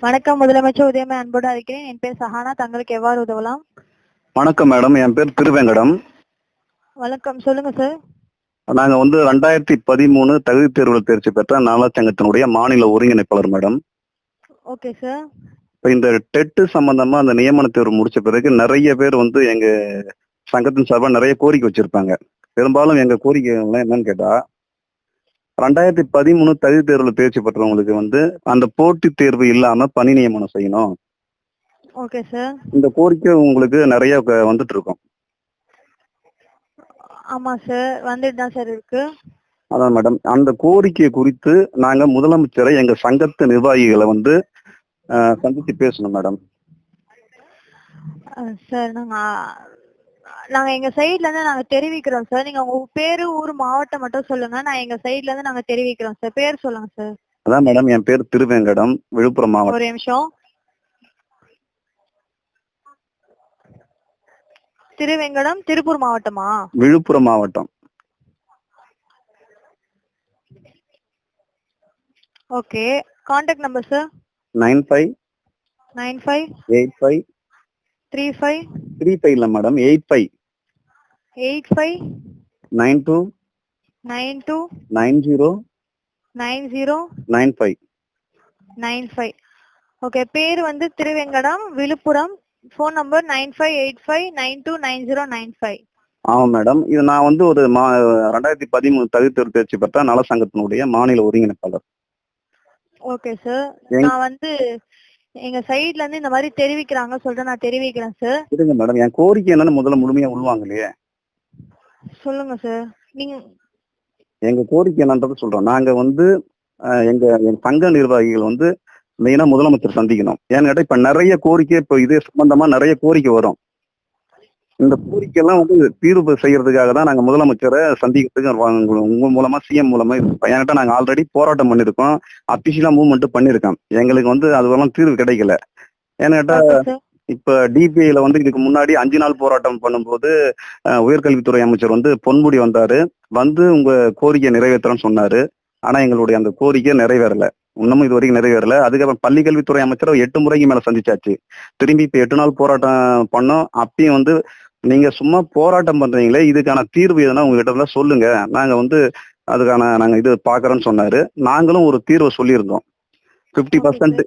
வணக்கம் முதலமைச்சர் உதயமே அன்போடு அழைக்கிறேன். என் பேர் சஹானா. தங்களுக்கு எவ்வாறு உதவலாம்? வணக்கம் மேடம். என் பேர் திருவேங்கடம். வணக்கம். சொல்லுங்க சார் நாங்க வந்து ரெண்டாயிரத்தி பதிமூணு தகுதி தேர்வில் தேர்ச்சி பெற்ற நலச்சங்கத்தினுடைய மாநில ஒருங்கிணைப்பாளர் மேடம். ஓகே சார் இப்ப இந்த டெட்டு சம்பந்தமா அந்த நியமன தேர்வு முடிச்ச பிறகு நிறைய பேர் வந்து எங்க சங்கத்தின் சார்பா நிறைய கோரிக்கை வச்சிருப்பாங்க. பெரும்பாலும் எங்க கோரிக்கை என்னன்னு கேட்டா ரெண்டாயிரத்தி பதிமூணு தகுதி தேர்வில் தேர்ச்சி பெற்றவங்களுக்கு வந்து அந்த போட்டித் தேர்வு இல்லாம பணி நியமனம் செய்யணும். ஓகே சார் இந்த கோரிக்கை உங்களுக்கு நிறைய வந்துட்டு இருக்கும். ஆமா சார் வந்துட்டு தான் சார் இருக்கு. அதான் மேடம் அந்த கோரிக்கை குறித்து நாங்க முதலமைச்சரை எங்க சங்கத்து நிர்வாகிகளை வந்து சந்திச்சு பேசணும் மேடம் சார் நாங்க நாங்க எங்க சைடுல இருந்து நாங்க தெரிவிக்கிறோம் சார் நீங்க உங்க பேரு ஊர் மாவட்டம் மட்டும் சொல்லுங்க. நான் எங்க சைடுல இருந்து நாங்க தெரிவிக்கிறோம் சார் பேர் சொல்லுங்க சார் அதான் மேடம் என் பேர் திருவேங்கடம் விழுப்புரம் மாவட்டம். ஒரு நிமிஷம். திருவெங்கடம் திருப்பூர் மாவட்டமா? விழுப்புரம் மாவட்டம். Okay contact number sir nine five nine five eight five three five three five இல்லை madam eight five eight five nine two nine two nine zero nine zero nine five nine five okay பேர் வந்து Thiruvengadam Viluppuram. Phone number nine five eight five nine two nine zero nine five ஆமாம் madam இது நான் வந்து ஒரு மா ரெண்டாயிரத்தி பதிமூணு தகுதி தேர்ச்சி பெற்ற நல சங்கத்தினுடைய மாநில ஒருங்கிணைப்பாளர். ஓகே சார் நான் வந்து எங்க சைடுல இருந்து இந்த மாதிரி தெரிவிக்கிறாங்க சொல்லிட்டு நான் தெரிவிக்கிறேன் சார் இருங்க மேடம் என் கோரிக்கை என்னன்னு முதல்ல முழுமையா உள்வாங்க இல்லையே சொல்லுங்க சார் நீங்க எங்க கோரிக்கை என்னன்றது சொல்றோம். நாங்க வந்து எங்க எங்க சங்க நிர்வாகிகள் வந்து மெயினா முதலமைச்சர் சந்திக்கணும். ஏன்னு கேட்டா இப்ப நிறைய கோரிக்கை இப்ப இது சம்பந்தமா நிறைய கோரிக்கை வரும். இந்த கோரிக்கை எல்லாம் வந்து தீர்வு செய்யறதுக்காக தான் நாங்க முதலமைச்சரை சந்திக்கிறதுக்கு உங்க- மூலமா சிஎம் மூலமா இது என்கிட்ட நாங்க ஆல்ரெடி போராட்டம் பண்ணிருக்கோம். அபிஷியலா மூவ்மெண்ட் பண்ணிருக்கோம். எங்களுக்கு வந்து அதுவெல்லாம் தீர்வு கிடைக்கல. ஏன்னு கேட்டா இப்ப டிபிஐல வந்து இதுக்கு முன்னாடி அஞ்சு நாள் போராட்டம் பண்ணும்போது உயர்கல்வித்துறை அமைச்சர் வந்து பொன்முடி வந்தாரு. வந்து உங்க கோரிக்கையை நிறைவேற்றுறேன்னு சொன்னாரு. ஆனா எங்களுடைய அந்த கோரிக்கை நிறைவேறல. இன்னமும் இது வரைக்கும் நிறைவேறல. அதுக்கப்புறம் பள்ளி கல்வித்துறை அமைச்சரை எட்டு முறைக்கு மேல சந்திச்சாச்சு. திரும்பி இப்ப எட்டு நாள் போராட்டம் பண்ணோம். அப்பயும் வந்து நீங்க சும்மா போராட்டம் பண்றீங்களே இதுக்கான தீர்வு எதுனா உங்ககிட்ட இருந்தா சொல்லுங்க. நாங்க வந்து அதுக்கான நாங்க இது பாக்குறோம்னு சொன்னாரு. நாங்களும் ஒரு தீர்வை சொல்லியிருந்தோம். Fifty percent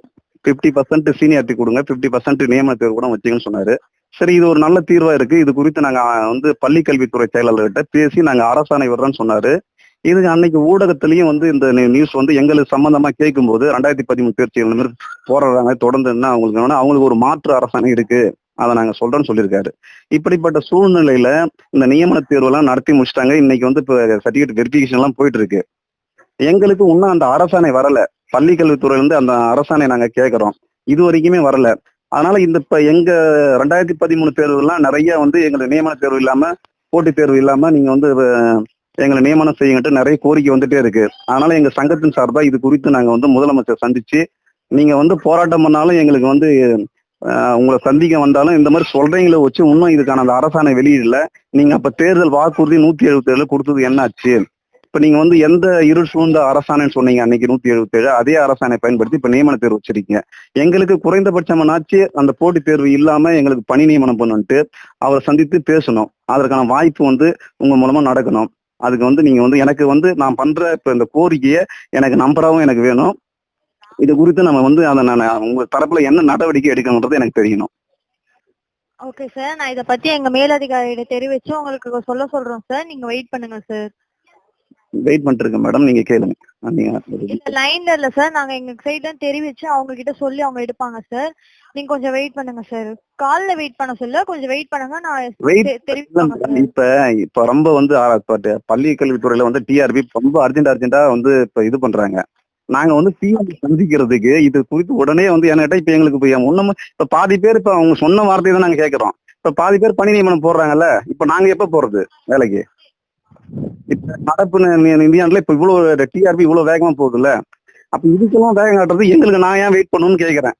fifty percent seniority கொடுங்க பிப்டி பர்சன்ட் நியமன தேர்வு கூட வச்சுக்கன்னு சொன்னாரு. சரி இது ஒரு நல்ல தீர்வா இருக்கு. இது குறித்து நாங்க வந்து பள்ளி கல்வித்துறை செயலாளர்கிட்ட பேசி நாங்க அரசாணை விடுறோம்னு சொன்னாரு. இது அன்னைக்கு ஊடகத்திலயும் வந்து இந்த நியூஸ் வந்து எங்களுக்கு சம்பந்தமா கேட்கும்போது ரெண்டாயிரத்தி பதிமூணு தேர்ச்சி இந்த மாதிரி போராடுறாங்க தொடர்ந்து என்ன அவங்களுக்கு அவங்களுக்கு ஒரு மாற்று அரசாணை இருக்கு. அதை நாங்க சொல்றோம்னு சொல்லியிருக்காரு. இப்படிப்பட்ட சூழ்நிலையில இந்த நியமன தேர்வெல்லாம் நடத்தி முடிச்சிட்டாங்க. இன்னைக்கு வந்து இப்போ சர்டிபிகேட் வெரிஃபிகேஷன் எல்லாம் போயிட்டு இருக்கு எங்களுக்கு இன்னும் அந்த அரசாணை வரல. பள்ளி கல்வித்துறையில இருந்து அந்த அரசாணை நாங்க கேட்கறோம். இது வரைக்குமே வரல. அதனால இந்த இப்ப எங்க ரெண்டாயிரத்தி பதிமூணு தேர்வுலாம் நிறைய வந்து எங்களுக்கு நியமன தேர்வு இல்லாம போட்டித் தேர்வு இல்லாம நீங்க வந்து எங்களை நியமனம் செய்யுங்கட்டு நிறைய கோரிக்கை வந்துட்டே இருக்கு. அதனால எங்க சங்கத்தின் சார்பா இது குறித்து நாங்க வந்து முதலமைச்சர் சந்திச்சு நீங்க வந்து போராட்டம் பண்ணாலும் எங்களுக்கு வந்து உங்களை சந்திக்க வந்தாலும் இந்த மாதிரி சொல்றீங்களே வச்சு இன்னும் இதுக்கான அந்த அரசாணை வெளியிடல நீங்க அப்ப தேர்தல் வாக்குறுதி நூத்தி எழுபத்தி ஏழு கொடுத்தது என்னாச்சு? இப்ப நீங்க வந்து எந்த இருள் சூழ்ந்த அரசாணைன்னு சொன்னீங்க அன்னைக்கு நூத்தி எழுபத்தி ஏழு அதே அரசாணை பயன்படுத்தி இப்ப நியமன தேர்வு வச்சிருக்கீங்க. எங்களுக்கு குறைந்தபட்சமானாச்சு அந்த போட்டித் தேர்வு இல்லாம எங்களுக்கு பணி நியமனம் பண்ணுன்ட்டு அவரை சந்தித்து பேசணும். அதற்கான வாய்ப்பு வந்து உங்க மூலமா நடக்கணும். அதுக்கு வந்து நீங்க வந்து எனக்கு வந்து நான் பண்ற இப்ப இந்த கோரிக்கையை எனக்கு நம்பராகவும் எனக்கு வேணும். இது குறித்து நம்ம வந்து அதை நான் உங்க தரப்புல என்ன நடவடிக்கை எடுக்கணுன்றது எனக்கு தெரியணும். ஓகே சார் நான் இத பத்தி எங்க மேலதிகாரிகிட்ட தெரிவிச்சு உங்களுக்கு சொல்ல சொல்றோம் சார் நீங்க வெயிட் பண்ணுங்க சார் வெயிட் பண்ணிட்டு மேடம் நீங்க கேளுங்க. லைன்ல இல்ல சார் நாங்க எங்க சைடுல தெரிவிச்சு அவங்க கிட்ட சொல்லி அவங்க எடுப்பாங்க சார் நீங்க கொஞ்சம் வெயிட் பண்ணுங்க சார் கால்ல வெயிட் பண்ண சொல்ல கொஞ்சம் வெயிட் பண்ணுங்க. நான் இப்ப இப்ப ரொம்ப வந்து பள்ளி கல்வித்துறையில வந்து டிஆர்பி ரொம்ப அர்ஜென்ட் அர்ஜென்ட்டா வந்து இப்ப இது பண்றாங்க. நாங்க வந்து சிஎம் சந்திக்கிறதுக்கு இது குறித்து உடனே வந்து என்கிட்ட இப்ப எங்களுக்கு இப்ப ஒண்ணும் இப்ப பாதி பேர் இப்ப அவங்க சொன்ன வார்த்தையை தான் நாங்க கேட்கறோம் இப்ப பாதி பேர் பணி நியமனம் போடுறாங்கல்ல இப்ப நாங்க எப்ப போறது வேலைக்கு? இப்ப நடப்பு இந்தியாண்டுல இப்ப இவ்வளவு டிஆர்பி இவ்வளவு வேகமா போகுதுல்ல அப்ப இதுக்கெல்லாம் வேகம் காட்டுறது எங்களுக்கு நான் ஏன் வெயிட் பண்ணணும்னு கேக்குறேன்.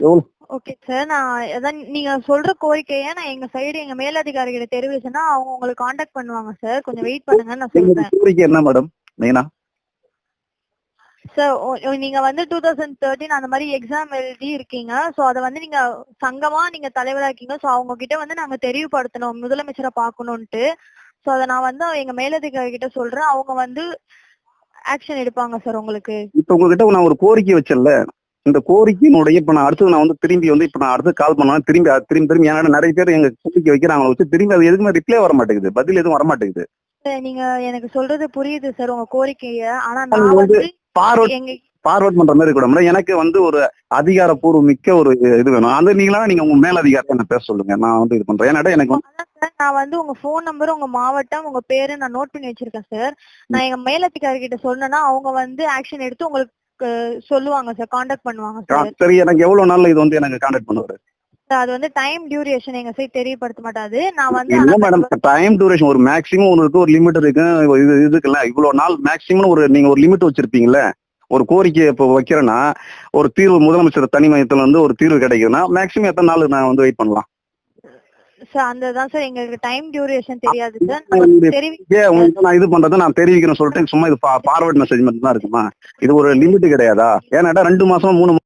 எவ்வளவு? ஓகே சார் நான் அதான் நீங்க சொல்ற கோரிக்கையை நான் எங்க சைடு எங்க மேலதிகாரிகிட்ட தெரிவிச்சேன்னா அவங்க உங்களுக்கு காண்டாக்ட் பண்ணுவாங்க சார் கொஞ்சம் வெயிட் பண்ணுங்க நான் சொல்றேன். கோரிக்கை என்ன மேடம் மெயினா சார் நீங்க வந்து டூ தௌசண்ட் தேர்ட்டின் அந்த மாதிரி எக்ஸாம் எழுதி இருக்கீங்க. சோ அத வந்து நீங்க சங்கமா நீங்க தலைவரா இருக்கீங்க. சோ அவங்க கிட்ட வந்து நாங்க தெரிவுபடுத்தணும் முதலமைச்சரை பார்க்கணும்ட்டு சோ அத நான் வந்து எங்க மேலதிகாரி கிட்ட சொல்றேன். அவங்க வந்து ஆக்ஷன் எடுப்பாங்க சார் உங்களுக்கு. இப்ப உங்ககிட்ட நான் ஒரு கோரிக்கை வச்சேன்ல. இந்த கோரிக்கையினுடைய இப்ப நான் அடுத்து நான் வந்து திரும்பி வந்து இப்ப நான் அடுத்து கால் பண்ணா திரும்பி திரும்பி திரும்பி ஏன்னா நிறைய பேர் எங்க கோரிக்கை வைக்கிறாங்க. வச்சு திரும்பி அது எதுவுமே ரிப்ளை வர மாட்டேங்குது. பதில் எதுவும் வர மாட்டேங்குது சார், நீங்க எனக்கு சொல்றது புரியுது சார் உங்க கோரிக்கைய. ஆனா நான் வந்து ஃபார்வர்ட் பண்ற மாதிரி கூட எனக்கு வந்து ஒரு அதிகாரப்பூர்வ மிக்க ஒரு இது வேணும். அது நீங்களா நீங்க உங்க மேல் அதிகாரத்தை என்ன பேச சொல்லுங்க. நான் வந்து இது பண்றேன். ஏன்னா எனக்கு நான் வந்து உங்க ஃபோன் நம்பர் உங்க மாவட்டம் உங்க பேரு நான் நோட் பண்ணி வச்சிருக்கேன் சார் நான் எங்க மேலதிகாரி கிட்ட சொன்னேன்னா அவங்க வந்து ஆக்ஷன் எடுத்து உங்களுக்கு சொல்லுவாங்க சார் காண்டாக்ட் பண்ணுவாங்க சார் சரி. எனக்கு எவ்வளவு நாள்ல இது வந்து எனக்கு கான்டாக்ட் பண்ணுவாரு? அது வந்து டைம் டியூரேஷன் எங்க சைட் தெரியப்படுத்த மாட்டாது. நான் வந்து இல்ல மேடம் டைம் டியூரேஷன் ஒரு மேக்ஸிமம் இருக்கு ஒரு லிமிட் இருக்கு. இது இதுக்குல்ல இவ்வளவு நாள் மேக்ஸிமம் ஒரு நீங்க ஒரு லிமிட் வச்சிருப்பீங்கல்ல ஒரு கோரிக்கை இப்போ வைக்கிறேன்னா ஒரு தீர்வு முதலமைச்சர் தனி மையத்துல வந்து ஒரு தீர்வு கிடைக்குதுன்னா மேக்ஸிமம் எத்தனை நாள் நான் வந்து வெயிட் பண்ணலாம்? சார் அந்த தான் சார் எங்களுக்கு டைம் டியூரேஷன் தெரியாது சார் உங்களுக்கு நான் இது பண்றதை நான் தெரிவிக்கிறேன்னு சொல்லிட்டு சும்மா இது ஃபார்வர்ட் மெசேஜ் மட்டும் தான் இருக்குமா? இது ஒரு லிமிட் கிடையாதா? ஏன்னாடா ரெண்டு மாசம் மூணு